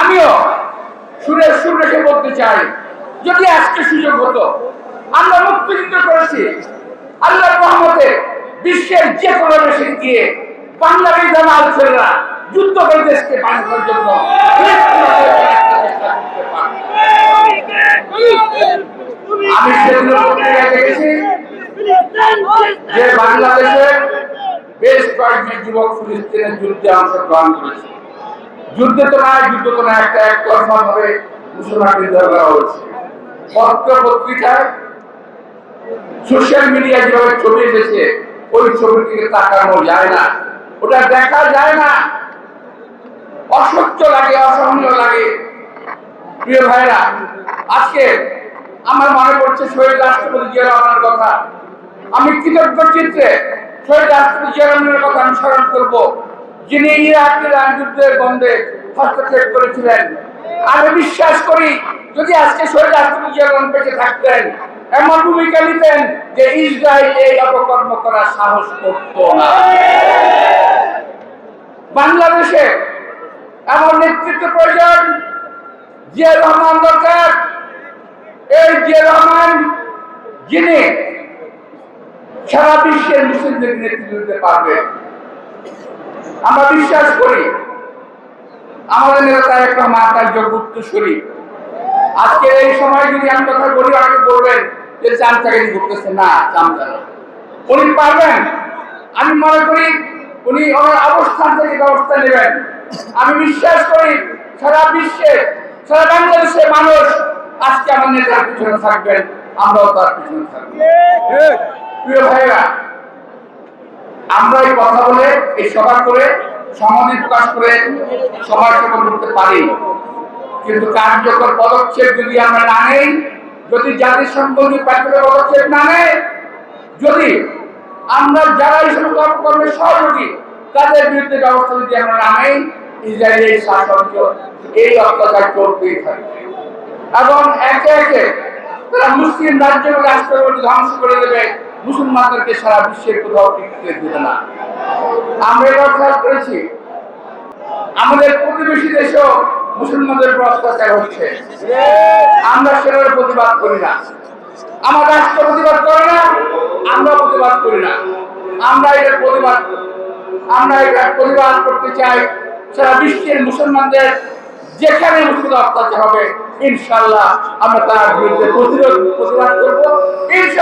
আমিও সুরে সুর রেখে বলতে চাই, যদি আজকে সুযোগ হতো, আমরা মুক্তিযুদ্ধ করেছি আল্লাহ রহমতে বিশ্বের যে কোনো দেশে গিয়ে বাংলাদেশ জামাল ছেলেরা যুদ্ধ করে দেশকে বাঁচানোর জন্য। আমি সেগুলো দেখেছি যে বাংলাদেশে বেশ কয়েকজন যুবক ফিলিস্তিনের যুদ্ধে অংশগ্রহণ করেছে যুদ্ধে তো নয় যুদ্ধ তো না একটা একতরফা ভাবে মুসলমান বিদ্রোহ করা হয়েছে। পত্র পত্রিকায় সোশ্যাল মিডিয়া যেভাবে ছবি এসেছে, ওই ছবিটিকে তাকানো যায় না। ওটা দেখা যায় না। অসহ্য লাগে, অসহনীয় লাগে। প্রিয় ভাইরা, আজকে আমার মনে পড়ছে শহীদ রাষ্ট্রপতি জিয়া কথা। আমি কৃতজ্ঞ চিত্রে শহীদ রাষ্ট্রপতি জিয়া কথা আমি স্মরণ করব। যিনি ইরাক ইরান যুদ্ধের বন্ধে হস্তক্ষেপ করেছিলেন। আমি বিশ্বাস করি, যদি আজকে শহীদ জিয়া বেঁচে থাকতেন, এমন ভূমিকা নিতেন যে ইসরায়েল এই অপকর্ম করার সাহস করত বাংলাদেশে এমন নেতৃত্ব প্রয়োজন জিয়া রহমান দরকার। এই জিয়া রহমান যিনি সারা বিশ্বের মুসলিমদের নেতৃত্ব দিতে পারবে। আমরা বিশ্বাস করি। আমাদের নেতা একটা রহমান তার যোগ্য উত্তরসূরি আজকে এই সময় যদি আমি কথা বলি অনেকে বলবেন যে চাম চাকরি করতেছে না চাম উনি পারবেন? আমি মনে করি উনি ওনার অবস্থান থেকে ব্যবস্থা নেবেন। আমি বিশ্বাস করি সারা বিশ্বে সারা বাংলাদেশের মানুষ আজকে আমার নেতার পিছনে থাকবেন। আমরাও তার পিছনে থাকব। প্রিয় ভাইরা আমরা এই কথা বলে, এই সভা করে সমাধি প্রকাশ করে সমাজ সেবন করতে পারি। কিন্তু কার্যকর পদক্ষেপ যদি আমরা না নেই, যদি জাতিসংঘ যদি কার্যকর পদক্ষেপ না নেয় যদি আমরা যারা এই সমস্ত কর্মের সহযোগী, তাদের বিরুদ্ধে ব্যবস্থা যদি আমরা না নেই, ইসরায়েলের শাসন এই অত্যাচার চলতেই থাকবে। এবং একে একে তারা মুসলিম রাজ্য রাষ্ট্রগুলো ধ্বংস করে দেবে। মুসলমানদেরকে সারা বিশ্বের কোথাও টিকতে দেবে না। আমরা এবার খেয়াল করেছি। আমাদের প্রতিবেশী দেশেও মুসলমানদের উপর অত্যাচার হচ্ছে। আমরা সেভাবে প্রতিবাদ করি না। আমার রাষ্ট্র প্রতিবাদ করে না আমরা প্রতিবাদ করি না। আমরা এটার প্রতিবাদ, আমরা এটার প্রতিবাদ করতে চাই সারা বিশ্বের মুসলমানদের, যেখানে মুসলিম অত্যাচার হবে ইনশাল্লাহ আমরা তার বিরুদ্ধে প্রতিরোধ, প্রতিবাদ করব। ইনশাল্লাহ